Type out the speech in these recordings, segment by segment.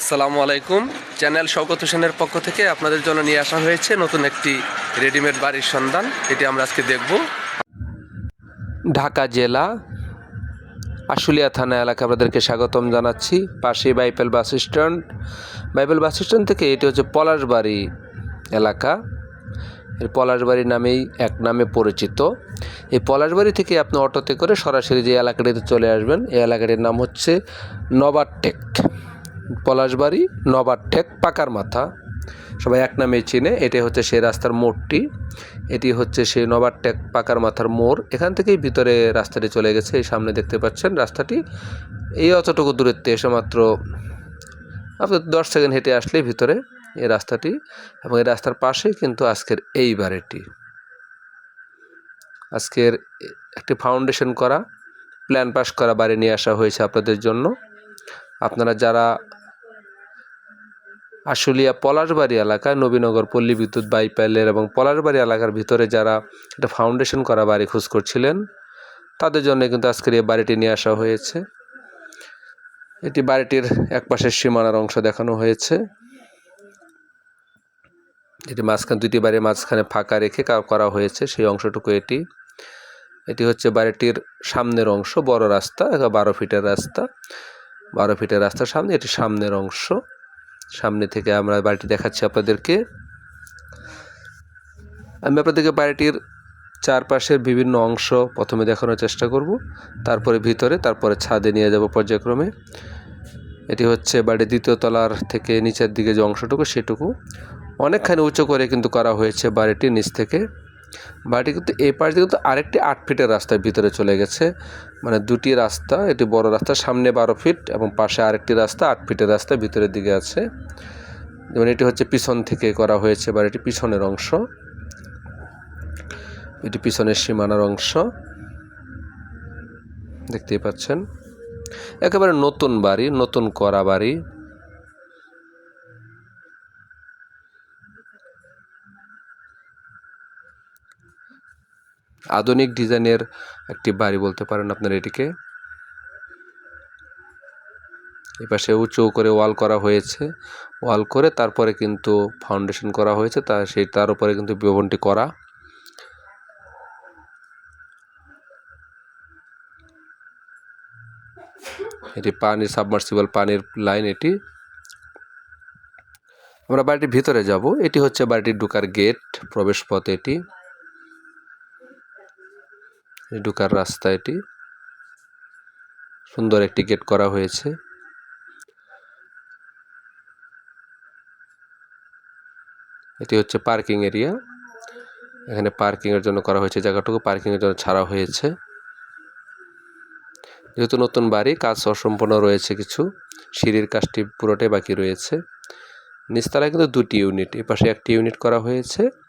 আসসালামু আলাইকুম। চ্যানেল শওকত হোসেনের পক্ষ থেকে আপনাদের জন্য নিয়ে আসা হয়েছে নতুন একটি রেডিমেড বাড়ির সন্ধান। এটি আমরা আজকে দেখব। ঢাকা জেলা, আশুলিয়া থানা এলাকা আপনাদেরকে স্বাগতম জানাচ্ছি। পাশে বাইপেল বাস স্ট্যান্ড। বাইপেল বাস স্ট্যান্ড থেকে এটি হচ্ছে পলাশবাড়ি এলাকা। এর পলাশবাড়ি নামেই এক নামে পরিচিত। এই পলাশবাড়ি থেকে আপনি অটোতে করে সরাসরি যে এলাকাটিতে চলে আসবেন, এই এলাকাটির নাম হচ্ছে নবারটেক পলাশবাড়ি নবারটেক পাকার মাথা। সবাই এক নামে চিনে এটি হচ্ছে সেই রাস্তার মোড়টি। এটি হচ্ছে সেই নবারটেক পাকার মাথার মোড়। এখান থেকেই ভিতরে রাস্তাটি চলে গেছে, এই সামনে দেখতে পাচ্ছেন রাস্তাটি। এই অতটুকু দূরত্বে এসে মাত্র আপনি দশ সেকেন্ড হেঁটে আসলেই ভিতরে এই রাস্তাটি এবং এই রাস্তার পাশেই কিন্তু আজকের এই বাড়িটি। আজকের একটি ফাউন্ডেশন করা, প্ল্যান পাস করা, বাড়ি নিয়ে আসা হয়েছে আপনাদের জন্য। আপনারা যারা আশুলিয়া পলাশবাড়ি এলাকায় নবীনগর পল্লী বিদ্যুৎ বাইপাইলের এবং পলাশবাড়ি এলাকার ভিতরে যারা একটা ফাউন্ডেশন করা বাড়ি খোঁজ করছিলেন, তাদের জন্য কিন্তু আজকের এই বাড়িটি নিয়ে আসা হয়েছে। এটি বাড়িটির এক পাশের সীমানার অংশ দেখানো হয়েছে। এটি মাঝখানে দুটি বাড়ির মাঝখানে ফাঁকা রেখে করা হয়েছে, সেই অংশটুকু এটি। এটি হচ্ছে বাড়িটির সামনের অংশ, বড় রাস্তা বারো ফিটের রাস্তা। বারো ফিটের রাস্তার সামনে, এটি সামনের অংশ। সামনে থেকে আমরা বাড়িটি দেখাচ্ছি আপনাদেরকে। আমি আপনাদেরকে বাড়িটির চারপাশের বিভিন্ন অংশ প্রথমে দেখানোর চেষ্টা করব, তারপরে ভিতরে, তারপরে ছাদে নিয়ে যাব পর্যায়ক্রমে। এটি হচ্ছে বাড়ির দ্বিতীয় তলার থেকে নিচের দিকে যে অংশটুকু, সেটুকু। অনেকখানি উঁচু করে কিন্তু করা হয়েছে বাড়িটি নিচ থেকে। বাড়িটি কিন্তু এই পাশ দিয়ে কিন্তু আরেকটি আট ফিটের রাস্তার ভিতরে চলে গেছে। মানে দুটি রাস্তা এটি বড় রাস্তা সামনে বারো ফিট এবং পাশে আরেকটি রাস্তা আট ফিটের রাস্তা ভিতরের দিকে আছে। যেমন এটি হচ্ছে পিছন থেকে করা হয়েছে বাড়িটি পিছনের অংশ। এটি পিছনের সীমানার অংশ। দেখতেই পাচ্ছেন। একেবারে নতুন বাড়ি, নতুন করা বাড়ি। আধুনিক ডিজাইনের একটি বাড়ি বলতে পারেন আপনার এটিকে। এপাশে উঁচু করে ওয়াল করা হয়েছে। ওয়াল করে তারপরে কিন্তু ফাউন্ডেশন করা হয়েছে, তা সেই তার উপরে কিন্তু ভবনটি করা। এটি পানি, সাবমার্সিবল পানির লাইন এটি। আমরা বাড়িটির ভিতরে যাব। এটি হচ্ছে বাড়িটির ঢুকার গেট প্রবেশ পথ এটি। ঢুকার রাস্তা এটি। সুন্দর একটি গেট করা হয়েছে। এটি হচ্ছে পার্কিং এরিয়া। এখানে পার্কিং এর জন্য করা হয়েছে জায়গাটুকু। পার্কিং এর জন্য ছাড়া হয়েছে। যেহেতু নতুন বাড়ি, কাজ অসম্পূর্ণ রয়েছে কিছু। সিঁড়ির কাজটি পুরোটাই বাকি রয়েছে। নিচতলায় কিন্তু দুটি ইউনিট। এই পাশে একটি ইউনিট করা হয়েছে।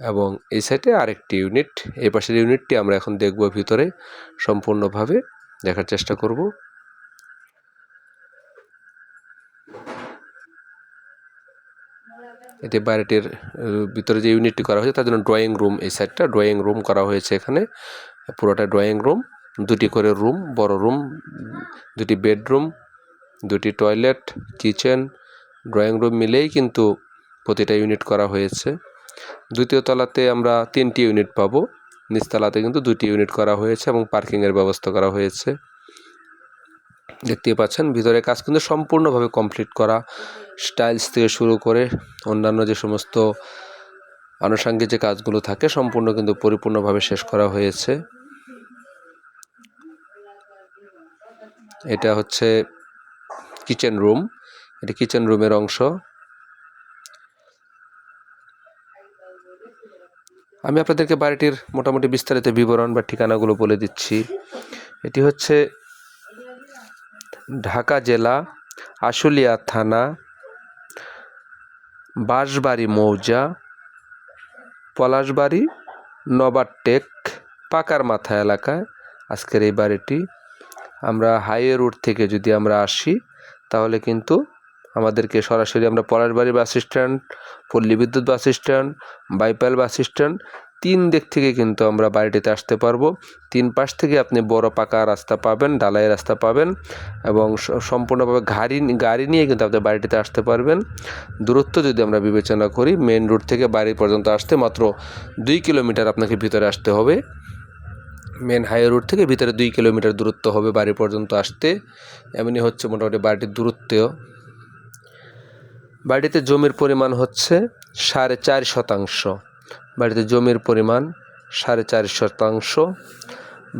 এবং এই সাইডে আরেকটি ইউনিট এই পাশের ইউনিটটি আমরা এখন দেখব ভিতরে। সম্পূর্ণভাবে দেখার চেষ্টা করব। এটি বাইরেটির ভিতরে যে ইউনিটটি করা হয়েছে, তার জন্য ড্রয়িং রুম এই সাইডটা ড্রয়িং রুম করা হয়েছে এখানে। পুরোটা ড্রয়িং রুম দুটি করে রুম বড় রুম দুটি বেডরুম দুটি টয়লেট কিচেন ড্রয়িং রুম মিলেই কিন্তু প্রতিটা ইউনিট করা হয়েছে। দ্বিতীয় তলাতে আমরা তিনটি ইউনিট পাবো। নিচতলাতে কিন্তু দুটি ইউনিট করা হয়েছে এবং পার্কিংয়ের ব্যবস্থা করা হয়েছে। দেখতেই পাচ্ছেন, ভিতরে কাজ কিন্তু সম্পূর্ণভাবে কমপ্লিট করা। স্টাইলস থেকে শুরু করে অন্যান্য যে সমস্ত আনুষঙ্গিক যে কাজগুলো থাকে, সম্পূর্ণ কিন্তু পরিপূর্ণভাবে শেষ করা হয়েছে। এটা হচ্ছে কিচেন রুম এটা কিচেন রুমের অংশ। আমি আপনাদেরকে বাড়িটির মোটামুটি বিস্তারিত বিবরণ বা ঠিকানাগুলো বলে দিচ্ছি। এটি হচ্ছে ঢাকা জেলা আশুলিয়া থানা, বাঁশবাড়ি মৌজা, পলাশবাড়ি নবারটেক পাকার মাথা এলাকায় আজকের এই বাড়িটি আমরা হাইওয়ে রোড থেকে যদি আমরা আসি, তাহলে কিন্তু আমাদেরকে সরাসরি আমরা পলাশবাড়ি বাস স্ট্যান্ড পল্লী বিদ্যুৎ বাস স্ট্যান্ড বাইপাল বাস স্ট্যান্ড তিন দিক থেকে কিন্তু আমরা বাড়িটিতে আসতে পারব। তিন পাশ থেকে আপনি বড় পাকা রাস্তা পাবেন, ডালাই রাস্তা পাবেন এবং সম্পূর্ণভাবে গাড়ি গাড়ি নিয়ে কিন্তু আপনি বাড়িটিতে আসতে পারবেন। দূরত্ব যদি আমরা বিবেচনা করি মেন রোড থেকে বাড়ি পর্যন্ত আসতে মাত্র দুই কিলোমিটার আপনাকে ভিতরে আসতে হবে। মেন হাইওয়ে রোড থেকে ভিতরে দুই কিলোমিটার দূরত্ব হবে বাড়ি পর্যন্ত আসতে। এমনি হচ্ছে মোটামুটি বাড়িটির দূরত্বেও বাড়িতে জমির পরিমাণ হচ্ছে সাড়ে চার শতাংশ। বাড়িতে জমির পরিমাণ সাড়ে চার শতাংশ।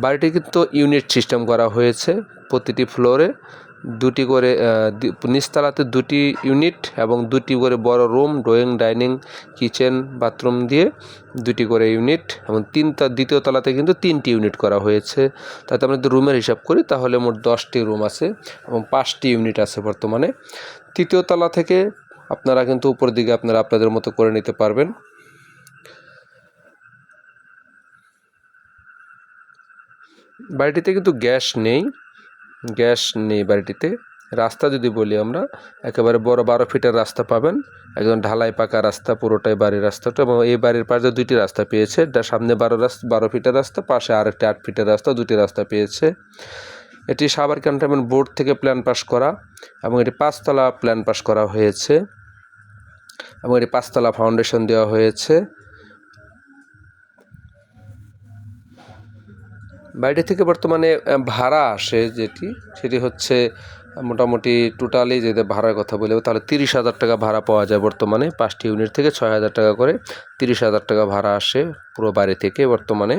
বাড়িটি কিন্তু ইউনিট সিস্টেম করা হয়েছে। প্রতিটি ফ্লোরে দুটি করে নিচতলাতে দুটি ইউনিট এবং দুটি করে বড় room, drawing, dining, kitchen, bathroom দিয়ে দুটি করে ইউনিট এবং তিনটা, দ্বিতীয় তলাতে কিন্তু তিনটি ইউনিট করা হয়েছে। তাতে আমরা যদি রুমের হিসাব করি, তাহলে মোট দশটি রুম আছে এবং পাঁচটি ইউনিট আছে বর্তমানে। তৃতীয় তলা থেকে আপনারা কিন্তু উপরের দিকে আপনারা আপনাদের মতো করে নিতে পারবেন। বাড়িটিতে কিন্তু গ্যাস নেই গ্যাস নেই বাড়িটিতে। রাস্তা যদি বলি আমরা, একেবারে বড় বারো ফিটের রাস্তা পাবেন, একদম ঢালাই পাকা রাস্তা, পুরোটাই বাড়ির রাস্তাটা এবং এই বাড়ির পাশে দুইটি রাস্তা পেয়েছে সামনে বারো রাস্তা বারো ফিটের রাস্তা, পাশে আরেকটি আট ফিটের রাস্তা, দুটি রাস্তা পেয়েছে। এটি সাভার ক্যান্টনমেন্ট বোর্ড থেকে প্ল্যান পাস করা এবং এটি পাঁচতলা প্ল্যান পাস করা হয়েছে। এবং এটি পাঁচতলা ফাউন্ডেশন দেওয়া হয়েছে। বাইরে থেকে বর্তমানে ভাড়া আসে যেটি, সেটি হচ্ছে মোটামুটি টোটালি যদি ভাড়ার কথা বলি, তাহলে তিরিশ হাজার টাকা ভাড়া পাওয়া যায় বর্তমানে। পাঁচটি ইউনিট থেকে ছয় হাজার টাকা করে তিরিশ হাজার টাকা ভাড়া আসে পুরো বাড়ি থেকে বর্তমানে।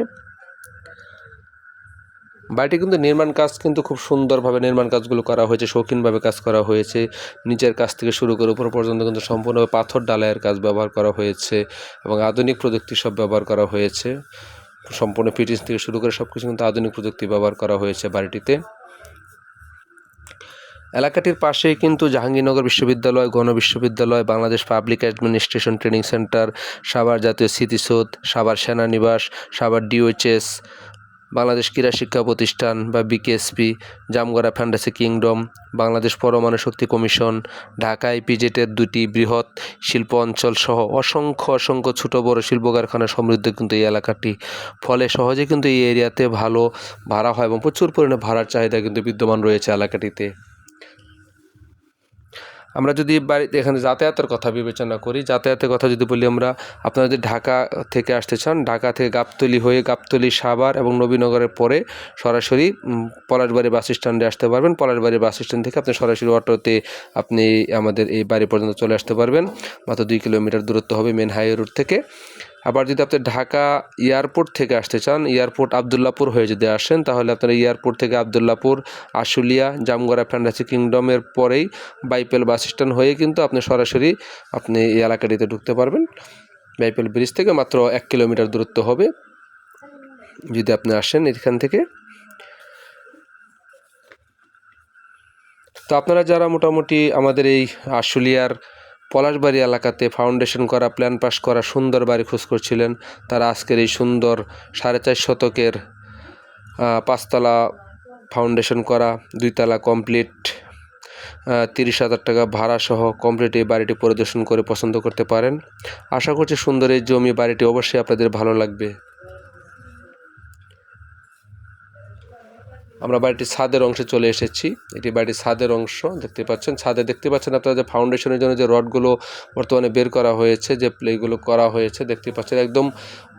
বাড়িটি কিন্তু নির্মাণ কাজ কিন্তু খুব সুন্দরভাবে নির্মাণ কাজগুলো করা হয়েছে, শৌখিনভাবে কাজ করা হয়েছে। নিচের কাজ থেকে শুরু করে উপর পর্যন্ত কিন্তু সম্পূর্ণভাবে পাথর ডালাইয়ের কাজ ব্যবহার করা হয়েছে এবং আধুনিক প্রযুক্তি সব ব্যবহার করা হয়েছে। সম্পূর্ণ ফিটিংস থেকে শুরু করে সব কিছু কিন্তু আধুনিক প্রযুক্তি ব্যবহার করা হয়েছে বাড়িটিতে। এলাকাটির পাশেই কিন্তু জাহাঙ্গীরনগর বিশ্ববিদ্যালয়, গণ বিশ্ববিদ্যালয়, Bangladesh public administration training centre, Savar জাতীয় স্মৃতিসৌধ, সাভার সেনানিবাস, সাভার ডিওএইচএস বাংলাদেশ ক্রীড়া শিক্ষা প্রতিষ্ঠান বা BKSP Jamgora fantasy kingdom Bangladesh পরমাণু শক্তি কমিশন, ঢাকা আইপিজেটের দুটি বৃহৎ শিল্প অঞ্চল সহ অসংখ্য অসংখ্য ছোট বড় শিল্প কারখানা সমৃদ্ধ কিন্তু এই এলাকাটি। ফলে সহজে কিন্তু এই এরিয়াতে ভালো ভাড়া হয় এবং প্রচুর পরিমাণে ভাড়ার চাহিদা কিন্তু বিদ্যমান রয়েছে এলাকাটিতে। আমরা যদি বাড়িতে এখানে যাতায়াতের কথা বিবেচনা করি, যাতায়াতের কথা যদি বলি আমরা, আপনারা যদি ঢাকা থেকে আসতে চান, ঢাকা থেকে গাবতলি হয়ে গাবতলি সাভার এবং নবীনগরের পরে সরাসরি পলাশবাড়ি বাস স্ট্যান্ডে আসতে পারবেন। পলাশবাড়ি বাস স্ট্যান্ড থেকে আপনি সরাসরি অটোতে আপনি আমাদের এই বাড়ি পর্যন্ত চলে আসতে পারবেন। মাত্র দুই কিলোমিটার দূরত্ব হবে মেন হাইওয়ে রুট থেকে। আবার যদি আপনি ঢাকা এয়ারপোর্ট থেকে আসতে চান, এয়ারপোর্ট আবদুল্লাপুর হয়ে যদি আসেন, তাহলে আপনারা এয়ারপোর্ট থেকে আবদুল্লাপুর, আশুলিয়া, জামগড়া ফ্যান্টাসি কিংডমের পরেই বাইপেল বাস স্ট্যান্ড হয়ে কিন্তু আপনি সরাসরি আপনি এই এলাকাটিতে ঢুকতে পারবেন। বাইপেল ব্রিজ থেকে মাত্র এক কিলোমিটার দূরত্ব হবে। যদি আপনি আসেন এখান থেকে। তো আপনারা যারা মোটামুটি আমাদের এই আশুলিয়ার পলাশবাড়ি এলাকাতে ফাউন্ডেশন করা প্ল্যান পাস করা সুন্দর বাড়ি খোঁজ করছিলেন। তারা আজকের এই সুন্দর সাড়ে চার শতকের পাঁচতলা ফাউন্ডেশন করা, দুইতলা কমপ্লিট তিরিশ হাজার টাকা ভাড়া সহ কমপ্লিট এই বাড়িটি পরিদর্শন করে পছন্দ করতে পারেন। আশা করছি সুন্দর এই জমি বাড়িটি অবশ্যই আপনাদের ভালো লাগবে। আমরা বাড়িটির ছাদের অংশে চলে এসেছি। এটি বাড়িটির ছাদের অংশ, দেখতে পাচ্ছেন। ছাদে দেখতে পাচ্ছেন আপনারা যে ফাউন্ডেশনের জন্য যে রডগুলো বর্তমানে বের করা হয়েছে, যে প্লেগুলো করা হয়েছে, দেখতে পাচ্ছেন একদম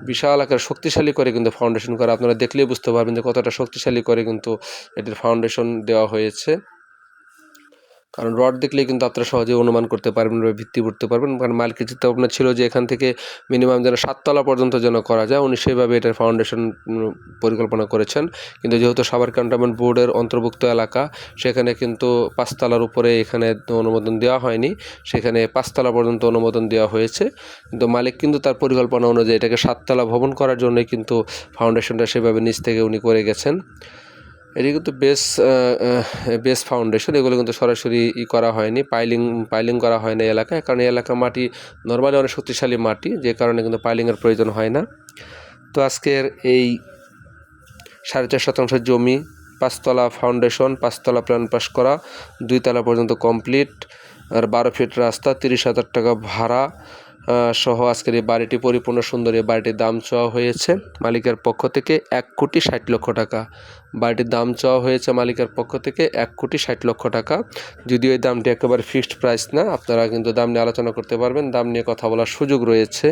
বিশাল আকার শক্তিশালী করে কিন্তু ফাউন্ডেশন করা। আপনারা দেখলেই বুঝতে পারবেন যে কতটা শক্তিশালী করে কিন্তু এটির ফাউন্ডেশন দেওয়া হয়েছে। কারণ রড দেখলেই কিন্তু আপনারা সহজে অনুমান করতে পারবেন বা ভিত্তি করতে পারবেন। কারণ মালিকের চিন্তা ভাবনা ছিল যে এখান থেকে মিনিমাম যেন সাততলা পর্যন্ত যেন করা যায়, উনি সেভাবে এটার ফাউন্ডেশন পরিকল্পনা করেছেন। কিন্তু যেহেতু সাভার ক্যান্টনমেন্ট বোর্ডের অন্তর্ভুক্ত এলাকা, সেখানে কিন্তু পাঁচতলার উপরে এখানে অনুমোদন দেওয়া হয়নি, সেখানে পাঁচতলা পর্যন্ত অনুমোদন দেওয়া হয়েছে। কিন্তু মালিক কিন্তু তার পরিকল্পনা অনুযায়ী এটাকে সাততলা ভবন করার জন্যই কিন্তু ফাউন্ডেশনটা সেভাবে নিচ থেকে উনি করে গেছেন। এটি কিন্তু বেস বেস ফাউন্ডেশন। এগুলো কিন্তু সরাসরি ই করা হয়নি, পাইলিং পাইলিং করা হয় না এলাকায়, কারণ এই এলাকা মাটি নর্মালি অনেক শক্তিশালী মাটি, যে কারণে কিন্তু পাইলিংয়ের প্রয়োজন হয় না। তো আজকের এই সাড়ে চার শতাংশ জমি, পাঁচতলা ফাউন্ডেশন, পাঁচতলা প্ল্যান পাস করা দুই তলা পর্যন্ত কমপ্লিট, আর বারো ফিট রাস্তা, তিরিশ হাজার টাকা ভাড়া সহ আজকের এই বাড়িটি পরিপূর্ণ সুন্দর। এই বাড়িটির দাম চাওয়া হয়েছে মালিকের পক্ষ থেকে এক কোটি ষাট লক্ষ টাকা। বাড়িটির দাম চাওয়া হয়েছে মালিকের পক্ষ থেকে এক কোটি ষাট লক্ষ টাকা। যদিও এই দামটি একেবারে ফিক্সড প্রাইস না, আপনারা কিন্তু দাম নিয়ে আলোচনা করতে পারবেন। দাম নিয়ে কথা বলার সুযোগ রয়েছে।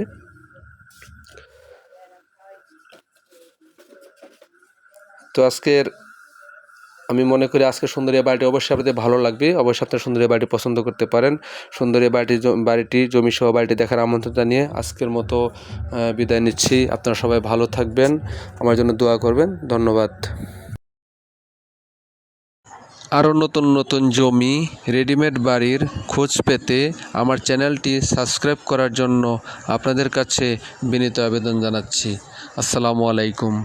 তো আজকের আমি মনে করি আজকে সুন্দর বাড়িটি অবশ্যই আপনাদের ভালো লাগবে। অবশ্যই আপনার সুন্দর বাড়িটি পছন্দ করতে পারেন। সুন্দর বাড়িটি বাড়িটি জমি সহ বাড়িটি দেখার আমন্ত্রণ জানিয়ে আজকের মতো বিদায় নিচ্ছি। আপনারা সবাই ভালো থাকবেন। আমার জন্য দোয়া করবেন। ধন্যবাদ। আরও নতুন নতুন জমি, রেডিমেড বাড়ির খোঁজ পেতে আমার চ্যানেলটি সাবস্ক্রাইব করার জন্য আপনাদের কাছে বিনীত আবেদন জানাচ্ছি। আসসালামু আলাইকুম।